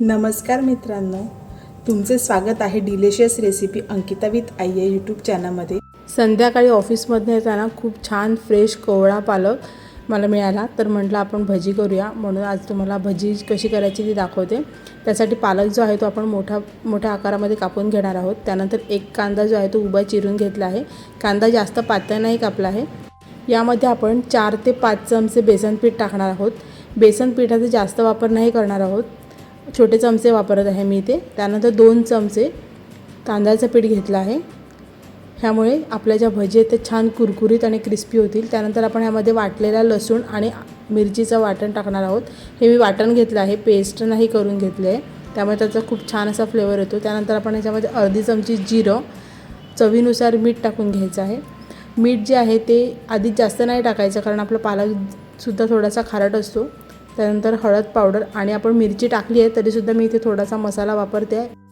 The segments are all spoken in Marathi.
नमस्कार मित्रांनो तुमचे स्वागत आहे डिलिशियस रेसिपी अंकिता विथ आई या यूट्यूब चॅनलमध्ये. संध्याकाळी ऑफिसमधनं येताना खूप छान फ्रेश कोवळा पालक मला मिळाला तर म्हटलं आपण भजी करूया. म्हणून आज तुम्हाला भजी कशी करायची ती दाखवते. त्यासाठी पालक जो आहे तो आपण मोठा मोठ्या आकारामध्ये कापून घेणार आहोत. त्यानंतर एक कांदा जो आहे तो उभा चिरून घेतला आहे. कांदा जास्त पातळ नाही कापला आहे. यामध्ये आपण चार ते पाच चमचे बेसन पीठ टाकणार आहोत. बेसन पिठाचा जास्त वापर नाही करणार आहोत. छोटे चमचे वापरत आहे मी इथे. त्यानंतर दोन चमचे तांदळाचं पीठ घेतलं आहे. ह्यामुळे आपल्या ज्या भजी आहेत ते छान कुरकुरीत आणि क्रिस्पी होतील. त्यानंतर आपण ह्यामध्ये वाटलेला लसूण आणि मिरचीचं वाटण टाकणार आहोत. हे मी वाटण घेतलं आहे. पेस्ट नाही करून घेतले आहे. त्यामुळे त्याचा खूप छान असा फ्लेवर येतो. त्यानंतर आपण ह्याच्यामध्ये अर्धी चमची जिरं चवीनुसार मीठ टाकून घ्यायचं आहे. मीठ जे आहे ते आधी जास्त नाही टाकायचं कारण आपला पालकसुद्धा थोडासा खारट असतो. त्यानंतर हळद पावडर आणि आपण मिरची टाकली आहे तरीसुद्धा मी इथे थोडासा मसाला वापरते. आहे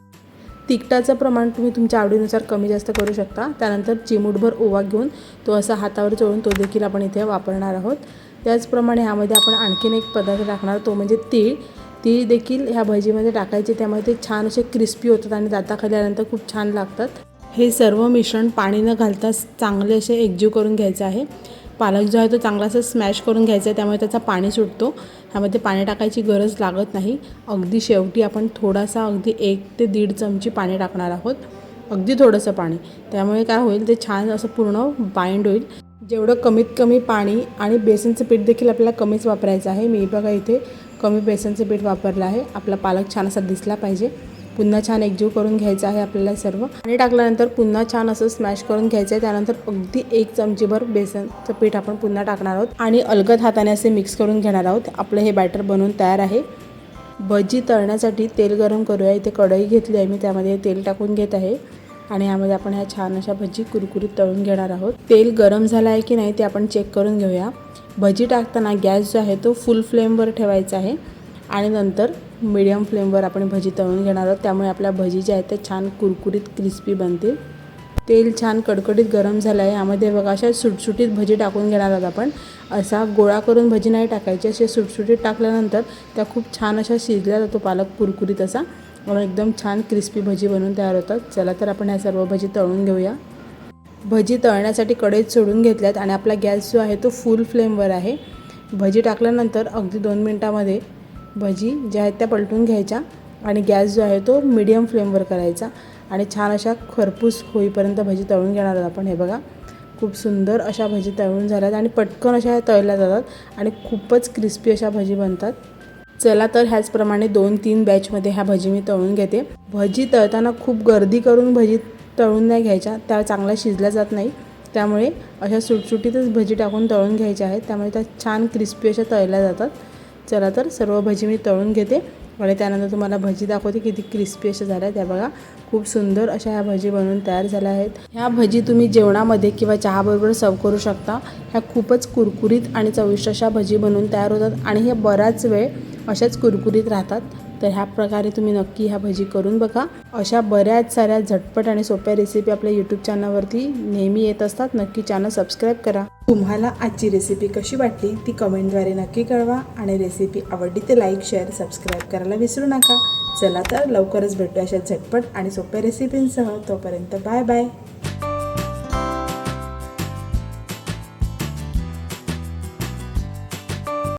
तिखटाचं प्रमाण तुम्ही तुमच्या आवडीनुसार कमी जास्त करू शकता. त्यानंतर चिमूटभर ओवा घेऊन तो असा हातावर चोळून तो देखील आपण इथे वापरणार आहोत. त्याचप्रमाणे ह्यामध्ये आपण आणखीन एक पदार्थ टाकणार तो म्हणजे तीळ. तीळ देखील ह्या भजीमध्ये टाकायचे त्यामुळे ते छान असे क्रिस्पी होतात आणि दाताखाली आल्यानंतर खूप छान लागतात. हे सर्व मिश्रण पाणी न घालता चांगले असे एकजीव करून घ्यायचं आहे. पालक जो आहे तो चांगला असं स्मॅश करून घ्यायचा आहे त्यामुळे त्याचा पाणी सुटतो. ह्यामध्ये पाणी टाकायची गरज लागत नाही. अगदी शेवटी आपण थोडासा अगदी एक ते दीड चमची पाणी टाकणार आहोत. अगदी थोडंसं पाणी. त्यामुळे काय होईल ते छान असं पूर्ण बाइंड होईल. जेवढं कमीत कमी पाणी आणि बेसनचं पीठ देखील आपल्याला कमीच वापरायचं आहे. मी बघा इथे कमी बेसनचं पीठ वापरलं आहे. आपला पालक छान असा दिसला पाहिजे. पुन्हा छान एकजीव करून घ्यायचं आहे आपल्याला सर्व. आणि टाकल्यानंतर पुन्हा छान असं स्मॅश करून घ्यायचं आहे त्यानंतर अगदी एक चमचीभर बेसनचं पीठ आपण पुन्हा टाकणार आहोत. आणि अलगद हाताने असे मिक्स करून घेणार आहोत. आपलं हे बॅटर बनवून तयार आहे. भजी तळण्यासाठी तेल गरम करूया. इथे कढई घेतली आहे मी त्यामध्ये तेल टाकून घेत आहे. आणि यामध्ये आपण ह्या छान अशा भजी कुरकुरीत तळून घेणार आहोत. तेल गरम झालं आहे की नाही ते आपण चेक करून घेऊया. भजी टाकताना गॅस जो आहे तो फुल फ्लेमवर ठेवायचा आहे. आणि नंतर मिडियम फ्लेमवर आपण भजी तळून घेणार आहोत. त्यामुळे आपल्या भजी ज्या आहेत त्या छान कुरकुरीत क्रिस्पी बनतील. तेल छान कडकडीत गरम झालं आहे यामध्ये बघा अशा सुटसुटीत भजी टाकून घेणार आहोत आपण. असा गोळा करून भजी नाही टाकायची. असे सुटसुटीत टाकल्यानंतर त्या खूप छान अशा शिजल्या जातो पालक कुरकुरीत असा. म्हणून एकदम छान क्रिस्पी भजी बनवून तयार होतात. चला तर आपण ह्या सर्व भजी तळून घेऊया. भजी तळण्यासाठी कढईत सोडून घेतल्यात आणि आपला गॅस जो आहे तो फुल फ्लेमवर आहे. भजी टाकल्यानंतर अगदी दोन मिनटामध्ये भजी ज्या आहेत त्या पलटून घ्यायच्या आणि गॅस जो आहे तो मिडियम फ्लेमवर करायचा. आणि छान अशा खरपूस होईपर्यंत भजी तळून घेणार आहोत आपण. हे बघा खूप सुंदर अशा भजी तळून झाल्यात आणि पटकन अशा तळल्या जातात आणि खूपच क्रिस्पी अशा भजी बनतात. चला तर ह्याचप्रमाणे दोन तीन बॅचमध्ये ह्या भजी मी तळून घेते. भजी तळताना खूप गर्दी करून भजी तळून नाही घ्यायच्या. त्या चांगल्या शिजल्या जात नाही. त्यामुळे अशा सुटसुटीतच भजी टाकून तळून घ्यायच्या आहेत. त्यामुळे त्या छान क्रिस्पी अशा तळल्या जातात. चला तर सर्व भजी मी तळून घेते आणि त्यानंतर तुम्हाला भजी दाखवते किती क्रिस्पी अशा झाल्या त्या बघा खूप सुंदर अशा ह्या भजी बनवून तयार झाल्या आहेत. ह्या भजी तुम्ही जेवणामध्ये किंवा चहाबरोबर सर्व करू शकता. ह्या खूपच कुरकुरीत आणि चविष्ट अशा भजी बनवून तयार होतात आणि हे बराच वेळ अशाच कुरकुरीत राहतात. तर ह्या प्रकारे तुम्ही नक्की ह्या भजी करून बघा. अशा बऱ्याच साऱ्या झटपट आणि सोप्या रेसिपी आपल्या यूट्यूब चॅनलवरती नेहमी येत असतात. नक्की चॅनल सबस्क्राईब करा. तुम्हाला आजची रेसिपी कशी वाटली ती कमेंटद्वारे नक्की कळवा आणि रेसिपी आवडली ते लाईक शेअर सबस्क्राईब करायला विसरू नका. चला तर लवकरच भेटू अशा झटपट आणि सोप्या रेसिपींसह तोपर्यंत बाय बाय